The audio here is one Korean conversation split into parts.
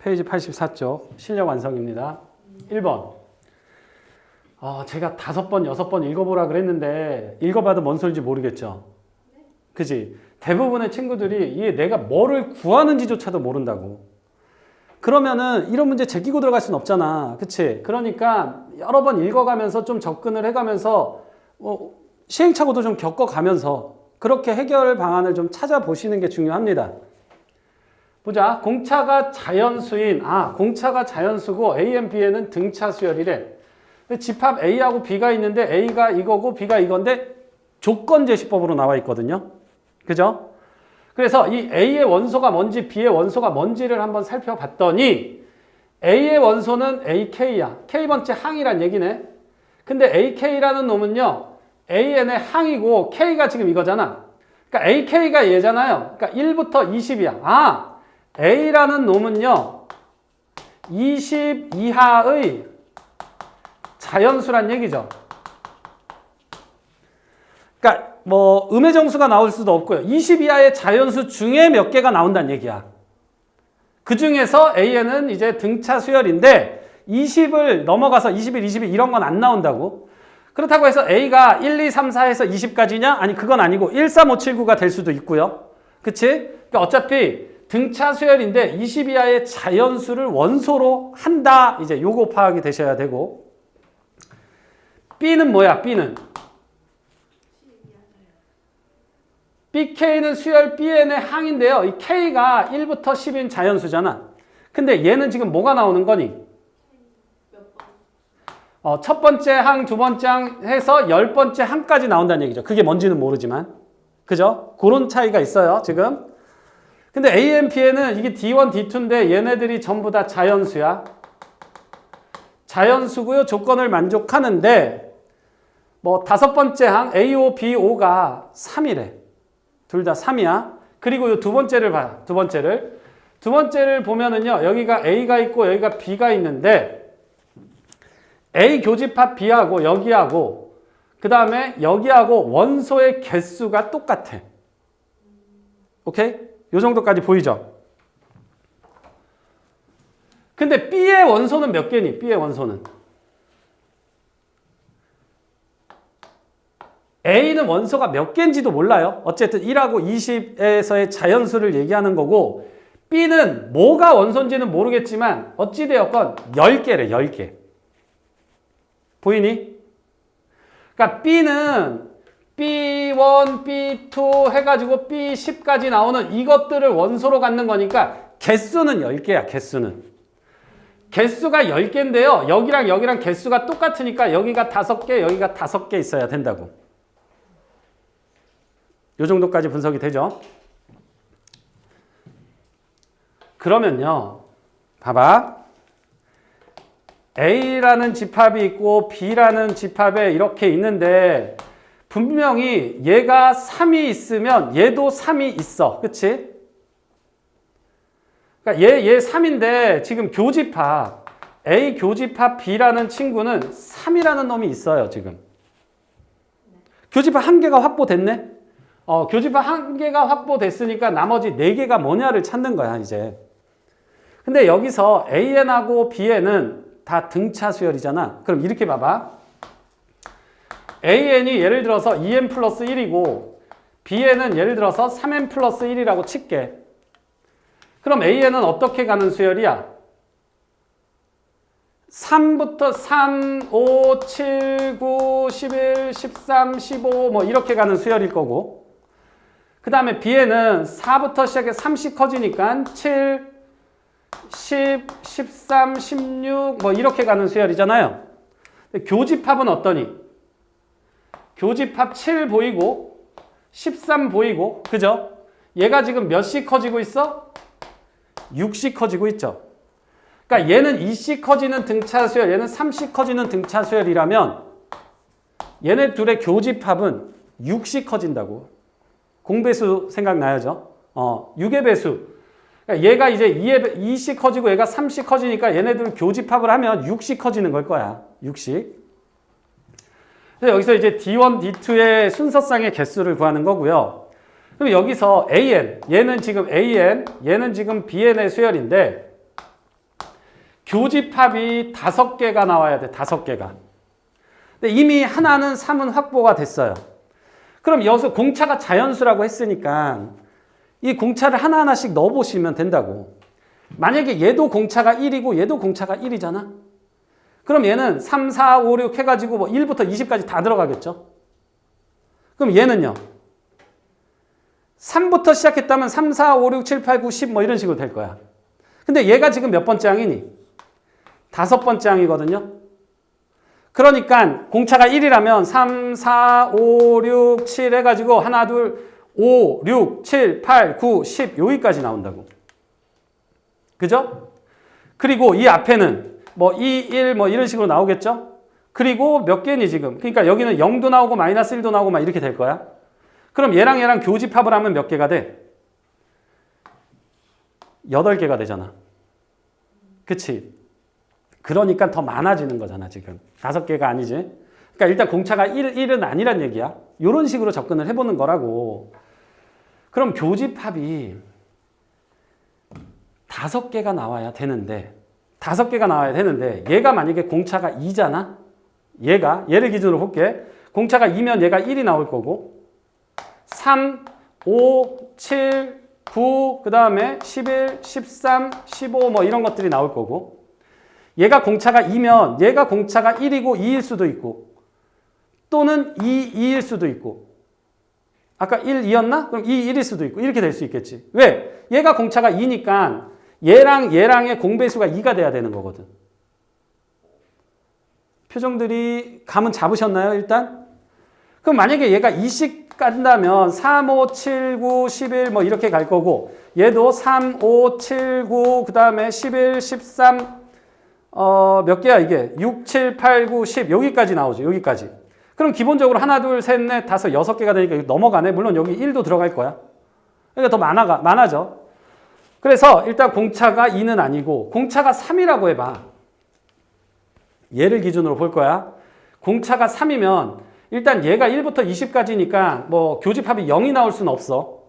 페이지 84쪽 실력 완성입니다. 1번. 어, 제가 다섯 번, 여섯 번 읽어보라 그랬는데 읽어봐도 뭔 소리인지 모르겠죠. 그지? 대부분의 친구들이 이게 내가 뭐를 구하는지조차도 모른다고. 그러면은 이런 문제 제끼고 들어갈 수는 없잖아. 그치? 그러니까 여러 번 읽어가면서 좀 접근을 해가면서 어, 시행착오도 좀 겪어가면서 그렇게 해결 방안을 좀 찾아보시는 게 중요합니다. 보자. 공차가 자연수인, 아, 공차가 자연수고 A, B에는 등차 수열이래. 집합 A하고 B가 있는데 A가 이거고 B가 이건데 조건 제시법으로 나와 있거든요. 그죠? 그래서 이 A의 원소가 뭔지 B의 원소가 뭔지를 한번 살펴봤더니 A의 원소는 AK야. K번째 항이란 얘기네. 근데 AK라는 놈은요. AN의 항이고 K가 지금 이거잖아. 그러니까 AK가 얘잖아요. 그러니까 1부터 20이야. 아, A라는 놈은요. 20 이하의 자연수란 얘기죠. 그러니까 뭐 음의 정수가 나올 수도 없고요. 20 이하의 자연수 중에 몇 개가 나온다는 얘기야. 그 중에서 AN은 이제 등차 수열인데 20을 넘어가서 21, 22 이런 건 안 나온다고. 그렇다고 해서 A가 1, 2, 3, 4에서 20까지냐? 아니 그건 아니고 1, 3, 5, 7, 9가 될 수도 있고요. 그치? 그러니까 어차피 등차 수열인데 20 이하의 자연수를 원소로 한다. 이제 요거 파악이 되셔야 되고. B는 뭐야? B는 BK는 수열 BN의 항인데요. 이 K가 1부터 10인 자연수잖아. 근데 얘는 지금 뭐가 나오는 거니? 어, 첫 번째 항, 두 번째 항 해서 열 번째 항까지 나온다는 얘기죠. 그게 뭔지는 모르지만. 그죠? 그런 차이가 있어요, 지금. 근데 AMP에는 이게 D1, D2인데 얘네들이 전부 다 자연수야. 자연수고요. 조건을 만족하는데 뭐 다섯 번째 항 AO, BO가 3이래. 둘 다 3이야. 그리고 이두 번째를 봐요. 두 번째를. 두 번째를 보면은요. 여기가 A가 있고 여기가 B가 있는데 A 교집합 B하고 여기하고 그 다음에 여기하고 원소의 개수가 똑같아. 오케이? 요 정도까지 보이죠? 근데 B의 원소는 몇 개니? B의 원소는 A는 원소가 몇 개인지도 몰라요. 어쨌든 1하고 20에서의 자연수를 얘기하는 거고 B는 뭐가 원소인지는 모르겠지만 어찌되었건 10개래 10개. 보이니? 그러니까 B는 B1, B2 해가지고 B10까지 나오는 이것들을 원소로 갖는 거니까 개수는 10개야 개수는. 개수가 10개인데요. 여기랑 여기랑 개수가 똑같으니까 여기가 5개, 여기가 5개 있어야 된다고. 요 정도까지 분석이 되죠. 그러면요. 봐봐. A라는 집합이 있고 B라는 집합에 이렇게 있는데 분명히 얘가 3이 있으면 얘도 3이 있어. 그치? 그러니까 얘, 얘 3인데 지금 교집합 A 교집합 B라는 친구는 3이라는 놈이 있어요. 지금. 교집합 한 개가 확보됐네? 어, 교집합 한 개가 확보됐으니까 나머지 네 개가 뭐냐를 찾는 거야, 이제. 근데 여기서 AN하고 BN은 다 등차 수열이잖아. 그럼 이렇게 봐봐. AN이 예를 들어서 2N 플러스 1이고 BN은 예를 들어서 3N 플러스 1이라고 칠게. 그럼 AN은 어떻게 가는 수열이야? 3부터 3, 5, 7, 9, 11, 13, 15 뭐 이렇게 가는 수열일 거고 그 다음에 B에는 4부터 시작해 30 커지니까 7, 10, 13, 16 뭐 이렇게 가는 수열이잖아요. 교집합은 어떠니? 교집합 7 보이고 13 보이고 그죠? 얘가 지금 몇씩 커지고 있어? 6씩 커지고 있죠. 그러니까 얘는 2씩 커지는 등차 수열, 얘는 3씩 커지는 등차 수열이라면 얘네 둘의 교집합은 6씩 커진다고. 공배수 생각나야죠. 어, 6의 배수. 그러니까 얘가 이제 2의, 2씩 커지고 얘가 3씩 커지니까 얘네들 교집합을 하면 6씩 커지는 걸 거야. 6씩. 그래서 여기서 이제 D1, D2의 순서상의 개수를 구하는 거고요. 그럼 여기서 AN, 얘는 지금 AN, 얘는 지금 BN의 수열인데 교집합이 다섯 개가 나와야 돼. 다섯 개가. 근데 이미 하나는 3은 확보가 됐어요. 그럼 여기서 공차가 자연수라고 했으니까 이 공차를 하나하나씩 넣어보시면 된다고. 만약에 얘도 공차가 1이고 얘도 공차가 1이잖아. 그럼 얘는 3, 4, 5, 6 해가지고 뭐 1부터 20까지 다 들어가겠죠. 그럼 얘는요. 3부터 시작했다면 3, 4, 5, 6, 7, 8, 9, 10 뭐 이런 식으로 될 거야. 근데 얘가 지금 몇 번째 항이니? 다섯 번째 항이거든요. 그러니까 공차가 1이라면 3, 4, 5, 6, 7 해가지고 하나, 둘, 5, 6, 7, 8, 9, 10 여기까지 나온다고. 그죠? 그리고 이 앞에는 뭐 2, 1 뭐 이런 식으로 나오겠죠? 그리고 몇 개니 지금? 그러니까 여기는 0도 나오고 마이너스 1도 나오고 막 이렇게 될 거야. 그럼 얘랑 얘랑 교집합을 하면 몇 개가 돼? 8개가 되잖아. 그치? 그러니까 더 많아지는 거잖아, 지금. 다섯 개가 아니지. 그러니까 일단 공차가 1, 1은 아니란 얘기야. 이런 식으로 접근을 해보는 거라고. 그럼 교집합이 다섯 개가 나와야 되는데, 다섯 개가 나와야 되는데, 얘가 만약에 공차가 2잖아? 얘가, 얘를 기준으로 볼게. 공차가 2면 얘가 1이 나올 거고, 3, 5, 7, 9, 그 다음에 11, 13, 15 뭐 이런 것들이 나올 거고, 얘가 공차가 2면 얘가 공차가 1이고 2일 수도 있고 또는 2, 2일 수도 있고 아까 1, 2였나? 그럼 2, 1일 수도 있고 이렇게 될 수 있겠지. 왜? 얘가 공차가 2니까 얘랑 얘랑의 공배수가 2가 돼야 되는 거거든. 표정들이 감은 잡으셨나요, 일단? 그럼 만약에 얘가 2씩 간다면 3, 5, 7, 9, 11 뭐 이렇게 갈 거고 얘도 3, 5, 7, 9, 그 다음에 11, 13 어, 몇 개야 이게? 6, 7, 8, 9, 10 여기까지 나오죠. 여기까지. 그럼 기본적으로 하나, 둘, 셋, 넷, 다섯, 여섯 개가 되니까 넘어가네. 물론 여기 1도 들어갈 거야. 그러니까 더 많아가, 많아져. 그래서 일단 공차가 2는 아니고 공차가 3이라고 해봐. 얘를 기준으로 볼 거야. 공차가 3이면 일단 얘가 1부터 20까지니까 뭐 교집합이 0이 나올 수는 없어.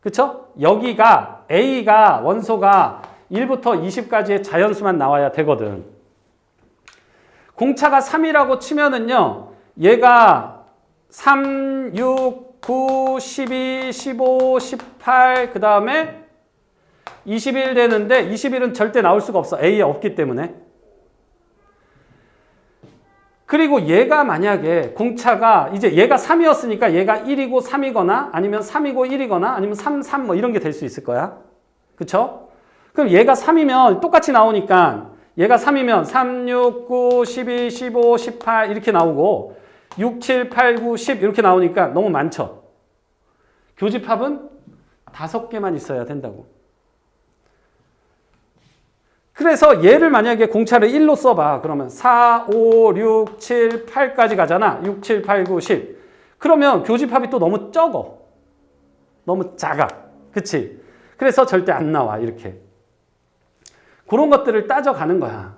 그쵸? 여기가 A가 원소가 1부터 20까지의 자연수만 나와야 되거든. 공차가 3이라고 치면은요, 얘가 3, 6, 9, 12, 15, 18, 그 다음에 21 되는데 21은 절대 나올 수가 없어. A에 없기 때문에. 그리고 얘가 만약에 공차가 이제 얘가 3이었으니까 얘가 1이고 3이거나 아니면 3이고 1이거나 아니면 3, 3 뭐 이런 게 될 수 있을 거야. 그쵸? 그럼 얘가 3이면 똑같이 나오니까 얘가 3이면 3, 6, 9, 12, 15, 18 이렇게 나오고 6, 7, 8, 9, 10 이렇게 나오니까 너무 많죠. 교집합은 다섯 개만 있어야 된다고. 그래서 얘를 만약에 공차를 1로 써봐. 그러면 4, 5, 6, 7, 8까지 가잖아. 6, 7, 8, 9, 10. 그러면 교집합이 또 너무 적어. 너무 작아. 그치? 그래서 절대 안 나와. 이렇게. 그런 것들을 따져가는 거야.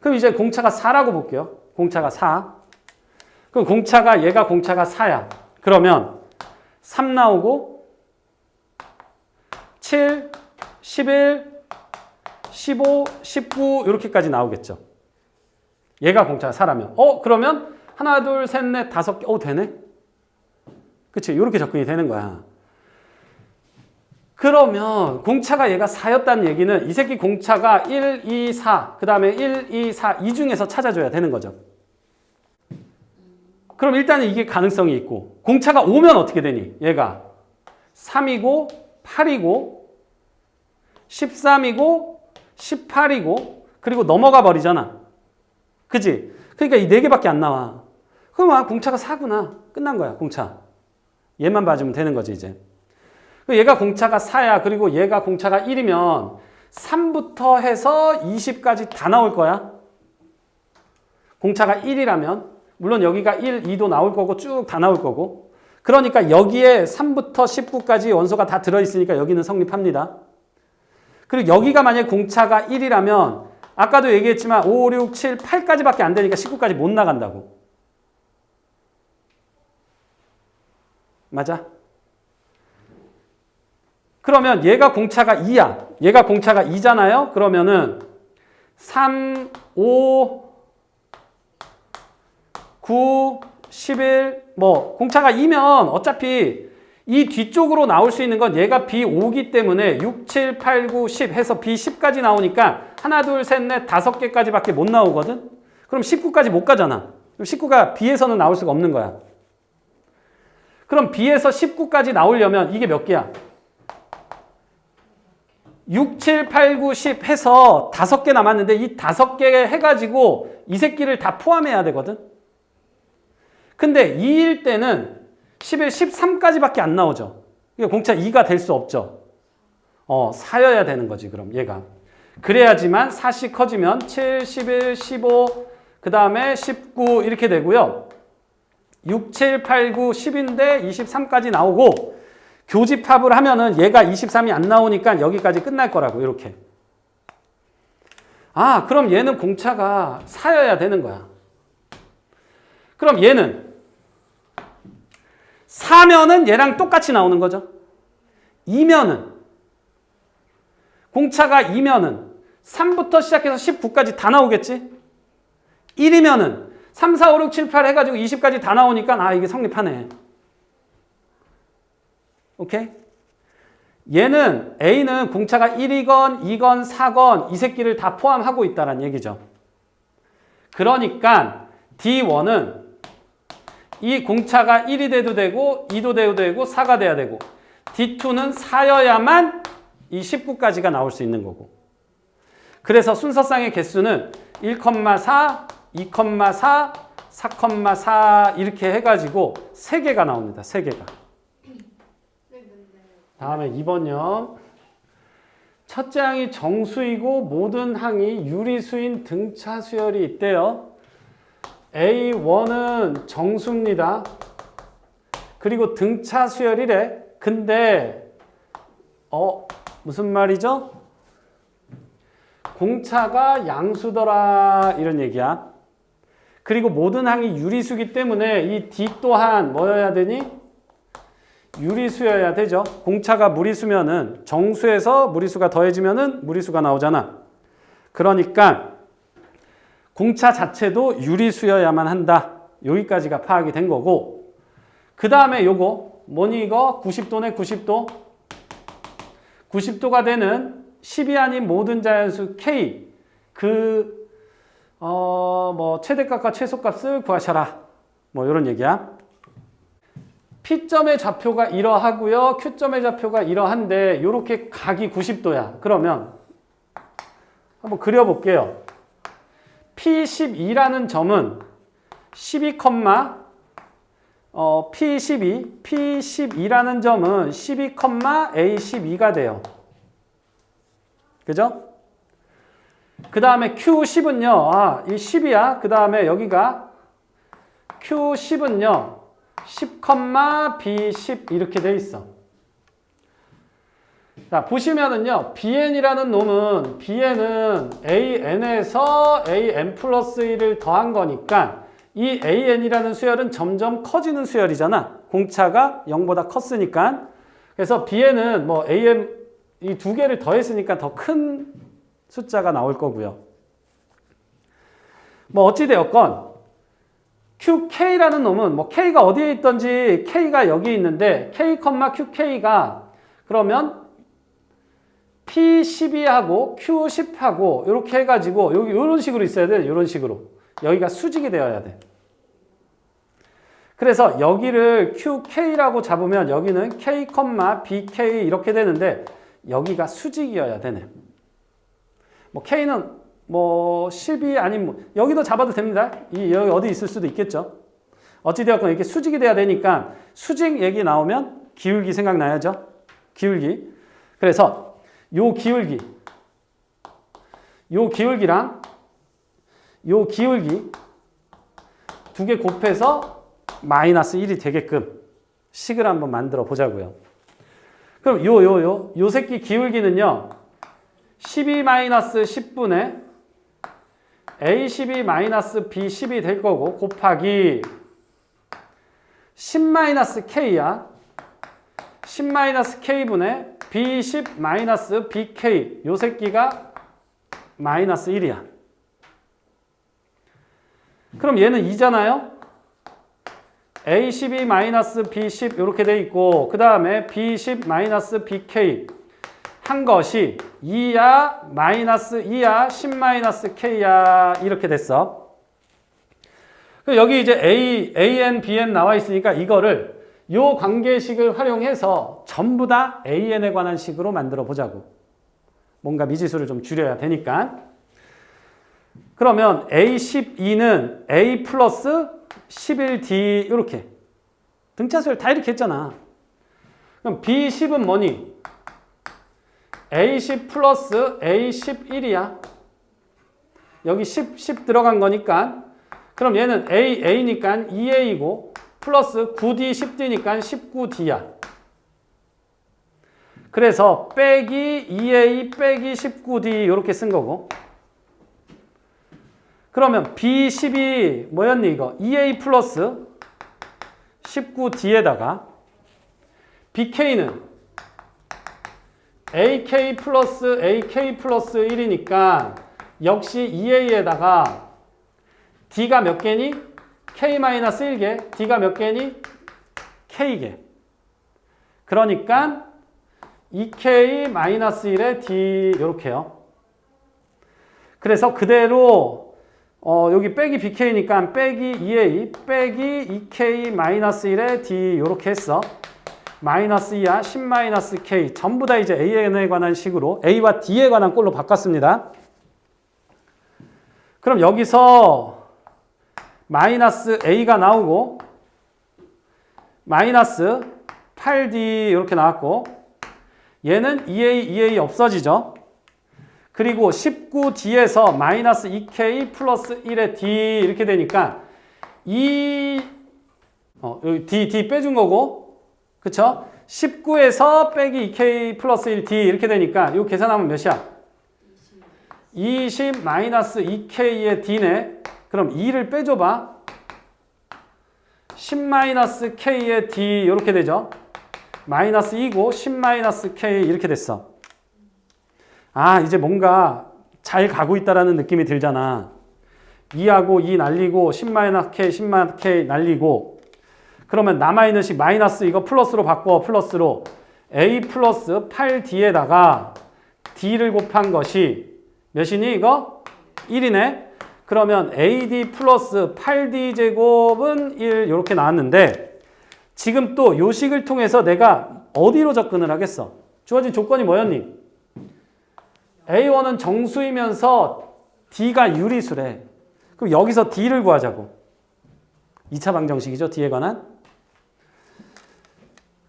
그럼 이제 공차가 4라고 볼게요. 공차가 4. 그럼 공차가 얘가 공차가 4야. 그러면 3 나오고 7, 11, 15, 19 이렇게까지 나오겠죠. 얘가 공차가 4라면. 어, 그러면 하나, 둘, 셋, 넷, 다섯 개. 어, 되네. 그치? 이렇게 접근이 되는 거야. 그러면 공차가 얘가 4였다는 얘기는 이 새끼 공차가 1, 2, 4, 그 다음에 1, 2, 4, 이 중에서 찾아줘야 되는 거죠. 그럼 일단은 이게 가능성이 있고 공차가 5면 어떻게 되니? 얘가 3이고 8이고 13이고 18이고 그리고 넘어가 버리잖아. 그지? 그러니까 이네 개밖에 안 나와. 그럼 아, 공차가 4구나. 끝난 거야, 공차. 얘만 봐주면 되는 거지, 이제. 얘가 공차가 4야. 그리고 얘가 공차가 1이면 3부터 해서 20까지 다 나올 거야. 공차가 1이라면 물론 여기가 1, 2도 나올 거고 쭉 다 나올 거고 그러니까 여기에 3부터 19까지 원소가 다 들어있으니까 여기는 성립합니다. 그리고 여기가 만약에 공차가 1이라면 아까도 얘기했지만 5, 6, 7, 8까지밖에 안 되니까 19까지 못 나간다고. 맞아? 그러면 얘가 공차가 2야. 얘가 공차가 2잖아요. 그러면은 3, 5, 9, 11, 뭐, 공차가 2면 어차피 이 뒤쪽으로 나올 수 있는 건 얘가 B5기 때문에 6, 7, 8, 9, 10 해서 B10까지 나오니까 하나, 둘, 셋, 넷, 다섯 개까지밖에 못 나오거든? 그럼 19까지 못 가잖아. 그럼 19가 B에서는 나올 수가 없는 거야. 그럼 B에서 19까지 나오려면 이게 몇 개야? 6, 7, 8, 9, 10 해서 다섯 개 남았는데 이 다섯 개 해가지고 이 새끼를 다 포함해야 되거든? 근데 2일 때는 11, 13까지밖에 안 나오죠. 공차 2가 될 수 없죠. 어, 4여야 되는 거지, 그럼 얘가. 그래야지만 4씩 커지면 7, 11, 15, 그 다음에 19 이렇게 되고요. 6, 7, 8, 9, 10인데 23까지 나오고 교집합을 하면은 얘가 23이 안 나오니까 여기까지 끝날 거라고 이렇게. 아, 그럼 얘는 공차가 4여야 되는 거야. 그럼 얘는 4면은 얘랑 똑같이 나오는 거죠. 2면은 공차가 2면은 3부터 시작해서 19까지 다 나오겠지? 1이면은 3, 4, 5, 6, 7, 8 해가지고 20까지 다 나오니까 아 이게 성립하네. 오케이? 얘는 A는 공차가 1이건 2건 4건 이 새끼를 다 포함하고 있다는 얘기죠. 그러니까 D1은 이 공차가 1이 돼도 되고 2도 돼도 되고 4가 돼야 되고 D2는 4여야만 이 19까지가 나올 수 있는 거고 그래서 순서상의 개수는 1,4, 2,4, 4,4 이렇게 해가지고 3개가 나옵니다. 3개가. 다음에 2번요. 첫째 항이 정수이고 모든 항이 유리수인 등차 수열이 있대요. A1은 정수입니다. 그리고 등차 수열이래. 근데 어 무슨 말이죠? 공차가 양수더라 이런 얘기야. 그리고 모든 항이 유리수기 때문에 이 D 또한 뭐여야 되니? 유리수여야 되죠. 공차가 무리수면은 정수에서 무리수가 더해지면은 무리수가 나오잖아. 그러니까 공차 자체도 유리수여야만 한다. 여기까지가 파악이 된 거고 그 다음에 요거 뭐니 이거 90도네 90도 90도가 되는 10이 아닌 모든 자연수 K 그 어, 뭐, 최대값과 최소값을 구하셔라. 뭐, 이런 얘기야. P점의 좌표가 이러하고요. Q점의 좌표가 이러한데, 이렇게 각이 90도야. 그러면, 한번 그려볼게요. P12라는 점은 12, 어, P12, P12라는 점은 12, A12가 돼요. 그죠? 그 다음에 Q10은요, 아, 이 10이야. 그 다음에 여기가 Q10은요, 10, B10 이렇게 돼 있어. 자, 보시면은요, BN이라는 놈은, BN은 AN에서 AN 플러스 1을 더한 거니까 이 AN이라는 수열은 점점 커지는 수열이잖아. 공차가 0보다 컸으니까. 그래서 BN은 뭐 AN 이 두 개를 더했으니까 더 큰 숫자가 나올 거고요. 뭐 어찌 되었건 QK라는 놈은 뭐 K가 어디에 있던지 K가 여기 있는데 K, QK가 그러면 P12하고 Q10하고 이렇게 해가지고 여기 이런 식으로 있어야 돼. 이런 식으로. 여기가 수직이 되어야 돼. 그래서 여기를 QK라고 잡으면 여기는 K, BK 이렇게 되는데 여기가 수직이어야 되네. 뭐 K는 뭐 10이 아닌 뭐 여기도 잡아도 됩니다. 이 여기 어디 있을 수도 있겠죠. 어찌 되었건 이렇게 수직이 돼야 되니까 수직 얘기 나오면 기울기 생각나야죠. 기울기. 그래서 요 기울기 요 기울기랑 요 기울기 두 개 곱해서 마이너스 1이 되게끔 식을 한번 만들어 보자고요. 그럼 요 요 요 요 새끼 기울기는요. 12-10분의 A12-B10이 될 거고 곱하기 10-K야. 10-K분의 B10-BK 요 새끼가 마이너스 1이야. 그럼 얘는 2잖아요? A12 마이너스 B10 이렇게 돼 있고 그 다음에 B10 마이너스 BK 한 것이 2야 마이너스 2야 10 마이너스 K야 이렇게 됐어. 그럼 여기 이제 A, AN, BN 나와 있으니까 이거를 요 관계식을 활용해서 전부 다 AN에 관한 식으로 만들어 보자고. 뭔가 미지수를 좀 줄여야 되니까. 그러면 A12는 A 플러스 11D 이렇게 등차수를 다 이렇게 했잖아. 그럼 B10은 뭐니? A10 플러스 A11이야. 여기 10, 10 들어간 거니까 그럼 얘는 A, A니까 2A고 플러스 9D, 10D니까 19D야. 그래서 빼기 2A 빼기 19D 이렇게 쓴 거고 그러면 B12 뭐였니 이거? 2A 플러스 19D에다가 BK는 AK 플러스 AK 플러스 1이니까 역시 2A에다가 D가 몇 개니? K-1개, D가 몇 개니? K개. 그러니까 2K-1에 D 이렇게요. 그래서 그대로 어, 여기 빼기 BK니까 빼기 2A 빼기 2K-1에 D 이렇게 했어. 마이너스 2야 10 마이너스 K 전부 다 이제 AN에 관한 식으로 A와 D에 관한 꼴로 바꿨습니다. 그럼 여기서 마이너스 A가 나오고 마이너스 8D 이렇게 나왔고 얘는 2A, 2A 없어지죠. 그리고 19D에서 마이너스 2K 플러스 1의 D 이렇게 되니까 이 어, 여기 D, D 빼준 거고 그쵸? 19에서 빼기 2K 플러스 1D 이렇게 되니까 이거 계산하면 몇이야? 20 마이너스 2K의 D네. 그럼 2를 빼줘봐. 10 마이너스 K의 D 이렇게 되죠. 마이너스 2고 10 마이너스 K 이렇게 됐어. 아 이제 뭔가 잘 가고 있다라는 느낌이 들잖아. 2하고 2 날리고 10 마이너스 K 10 마이너스 K 날리고 그러면 남아있는 식 마이너스 이거 플러스로 바꿔 플러스로 A 플러스 8D에다가 D를 곱한 것이 몇이니 이거? 1이네. 그러면 AD 플러스 8D 제곱은 1 이렇게 나왔는데 지금 또 요식을 통해서 내가 어디로 접근을 하겠어? 주어진 조건이 뭐였니? A1은 정수이면서 D가 유리수래. 그럼 여기서 D를 구하자고. 2차 방정식이죠. D에 관한.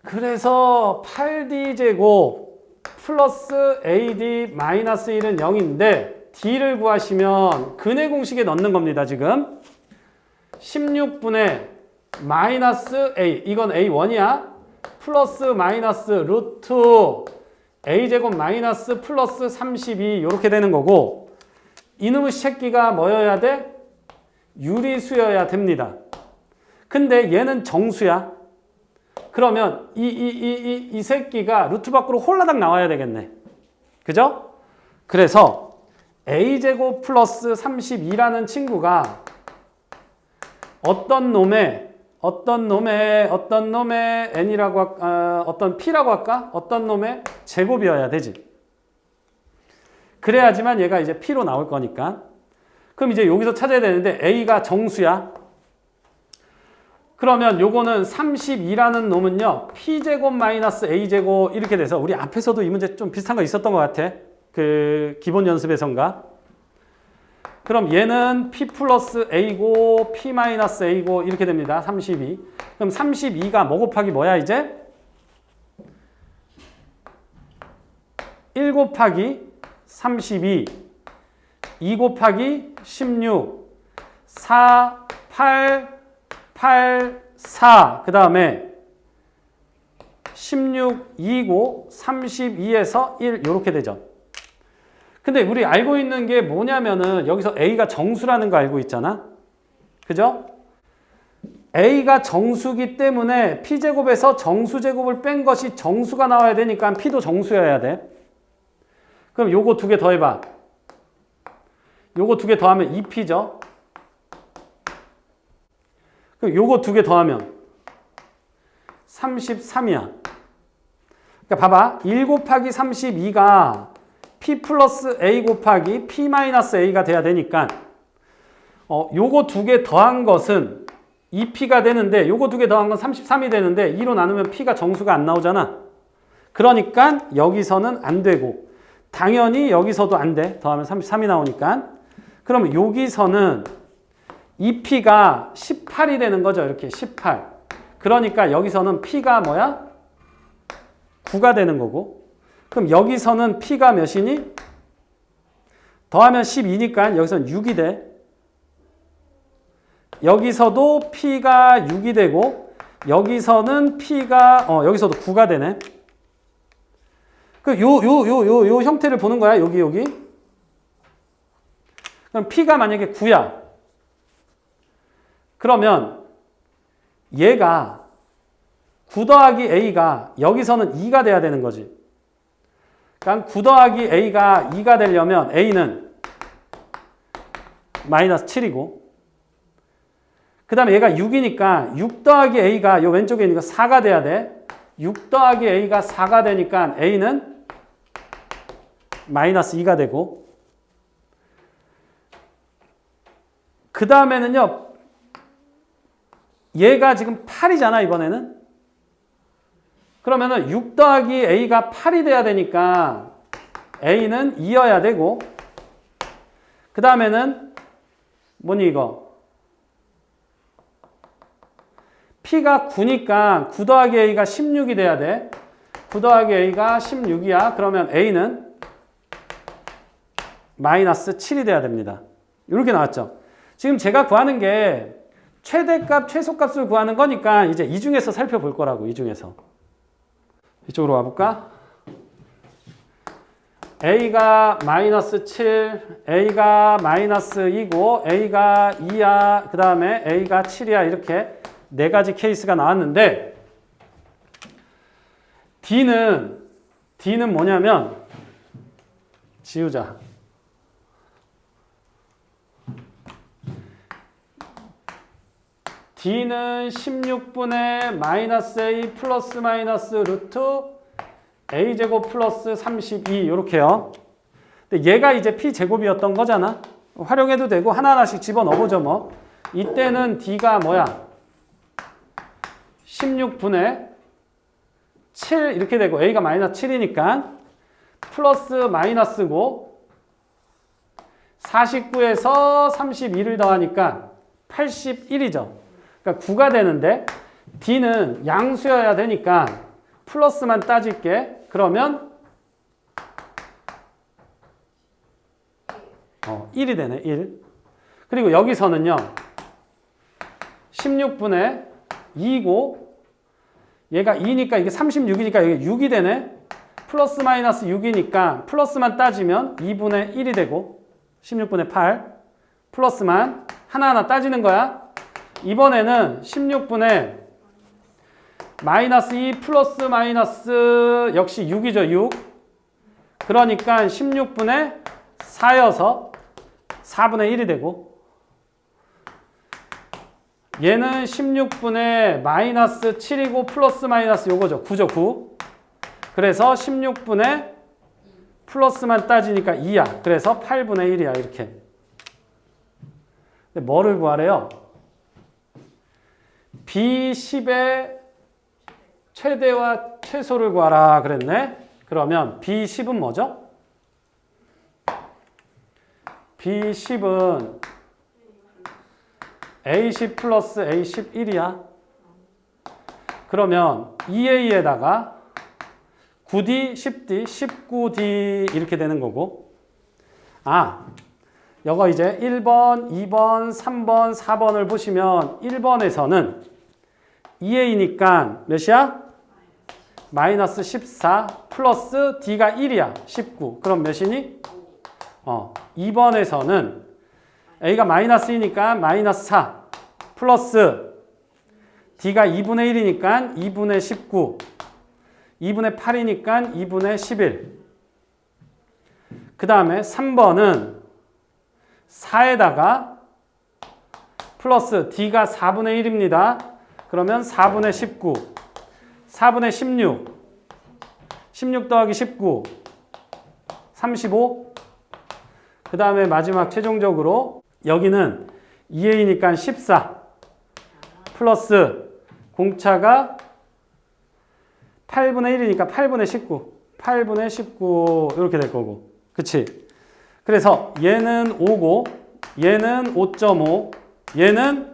그래서 8D 제곱 플러스 AD 마이너스 1은 0인데 D를 구하시면 근의 공식에 넣는 겁니다. 지금 16분의 마이너스 A 이건 A1이야. 플러스 마이너스 루트 A 제곱 마이너스 플러스 32 이렇게 되는 거고 이놈의 새끼가 뭐여야 돼? 유리수여야 됩니다. 근데 얘는 정수야. 그러면 이, 이, 이, 이, 이 새끼가 루트 밖으로 홀라당 나와야 되겠네. 그죠? 그래서 a제곱 플러스 32라는 친구가 어떤 놈의 어떤 놈의 어떤 놈의 n이라고 할, 어, 어떤 p라고 할까? 어떤 놈의 제곱이어야 되지. 그래야지만 얘가 이제 p로 나올 거니까. 그럼 이제 여기서 찾아야 되는데 a가 정수야. 그러면 요거는 32라는 놈은요. p제곱 마이너스 a제곱 이렇게 돼서 우리 앞에서도 이 문제 좀 비슷한 거 있었던 것 같아. 그 기본 연습에선가. 그럼 얘는 p 플러스 a고 p 마이너스 a고 이렇게 됩니다. 32. 그럼 32가 뭐 곱하기 뭐야 이제? 1 곱하기 32 2 곱하기 16 4 8 8, 4, 그 다음에 16, 2고 32에서 1 이렇게 되죠. 근데 우리 알고 있는 게 뭐냐면은 여기서 A가 정수라는 거 알고 있잖아. 그죠? A가 정수기 때문에 P제곱에서 정수제곱을 뺀 것이 정수가 나와야 되니까 P도 정수여야 돼. 그럼 요거 두 개 더해봐. 요거 두 개 더하면 2P죠. 그럼 요거 두 개 더하면 33이야. 그러니까 봐봐. 1 곱하기 32가 p 플러스 a 곱하기 p 마이너스 a가 돼야 되니까 어, 요거 두 개 더한 것은 2p가 되는데 요거 두 개 더한 건 33이 되는데 2로 나누면 p가 정수가 안 나오잖아. 그러니까 여기서는 안 되고 당연히 여기서도 안 돼. 더하면 33이 나오니까. 그러면 여기서는 2p가 18이 되는 거죠. 이렇게 18. 그러니까 여기서는 p가 뭐야? 9가 되는 거고. 그럼 여기서는 p가 몇이니? 더하면 12니까 여기서는 6이 돼. 여기서도 p가 6이 되고 여기서는 p가 어 여기서도 9가 되네. 그 요 요 요 요 요 형태를 보는 거야. 여기 여기. 그럼 p가 만약에 9야. 그러면 얘가 9 더하기 a가 여기서는 2가 돼야 되는 거지. 그러니까 9 더하기 a가 2가 되려면 a는 마이너스 7이고 그 다음에 얘가 6이니까 6 더하기 a가 요 왼쪽에 있는 거 4가 돼야 돼. 6 더하기 a가 4가 되니까 a는 마이너스 2가 되고 그 다음에는요 얘가 지금 8이잖아 이번에는 그러면은 6 더하기 a가 8이 돼야 되니까 a는 2여야 되고 그 다음에는 뭐니 이거 p가 9니까 9 더하기 a가 16이 돼야 돼. 9 더하기 a가 16이야. 그러면 a는 마이너스 7이 돼야 됩니다. 이렇게 나왔죠. 지금 제가 구하는 게 최대값, 최소값을 구하는 거니까 이제 이 중에서 살펴볼 거라고, 이 중에서. 이쪽으로 와볼까? a가 마이너스 7, a가 마이너스 2고, a가 2야, 그 다음에 a가 7이야, 이렇게 네 가지 케이스가 나왔는데, D는, D는 뭐냐면, 지우자. D는 16분의 마이너스 A 플러스 마이너스 루트 A제곱 플러스 32 이렇게요. 근데 얘가 이제 P제곱이었던 거잖아. 활용해도 되고 하나하나씩 집어넣어보죠 뭐. 이때는 D가 뭐야? 16분의 7 이렇게 되고 A가 마이너스 7이니까 플러스 마이너스고 49에서 32를 더하니까 81이죠. 그러니까 9가 되는데 D는 양수여야 되니까 플러스만 따질게. 그러면 어, 1이 되네. 1. 그리고 여기서는요. 16분의 2고 얘가 2니까 이게 36이니까 이게 6이 되네. 플러스 마이너스 6이니까 플러스만 따지면 2분의 1이 되고 16분의 8 플러스만 하나하나 따지는 거야. 이번에는 16분의 마이너스 2 플러스 마이너스 역시 6이죠. 6. 그러니까 16분의 4여서 4분의 1이 되고 얘는 16분의 마이너스 7이고 플러스 마이너스 요거죠. 9죠. 9. 그래서 16분의 플러스만 따지니까 2야. 그래서 8분의 1이야. 이렇게. 근데 뭐를 구하래요? B10의 최대와 최소를 구하라 그랬네. 그러면 B10은 뭐죠? B10은 A10 플러스 A11이야. 그러면 2A에다가 9D, 10D, 19D 이렇게 되는 거고 아, 이거 이제 1번, 2번, 3번, 4번을 보시면 1번에서는 2A니까 몇이야? 마이너스 14 플러스 D가 1이야. 19. 그럼 몇이니? 어, 2번에서는 A가 마이너스 2니까 마이너스 4 플러스 D가 2분의 1이니까 2분의 19 2분의 8이니까 2분의 11그 다음에 3번은 4에다가 플러스 D가 4분의 1입니다. 그러면 4분의 19, 4분의 16, 16 더하기 19, 35. 그 다음에 마지막 최종적으로 여기는 2A니까 14 플러스 공차가 8분의 1이니까 8분의 19, 8분의 19 이렇게 될 거고, 그치? 그래서 얘는 5고, 얘는 5.5, 얘는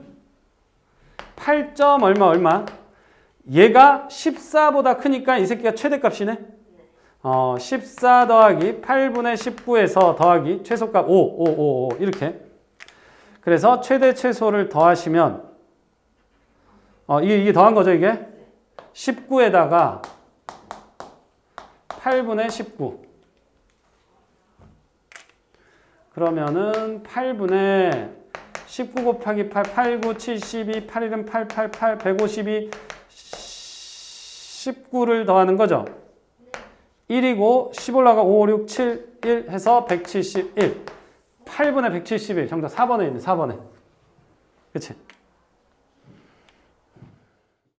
8. 점 얼마 얼마? 얘가 14보다 크니까 이 새끼가 최대값이네. 어, 14 더하기 8분의 19에서 더하기 최소값 5, 5, 5, 5 이렇게. 그래서 최대 최소를 더하시면 어, 이게, 이게 더한 거죠, 이게? 19에다가 8분의 19. 그러면은 8분의 19 곱하기 8, 8, 9, 72, 8, 1은 8, 8, 8, 152, 19를 더하는 거죠. 1이고 10 올라가 5, 6, 7, 1 해서 171. 8분의 171. 정답 4번에 있는 4번에. 그치?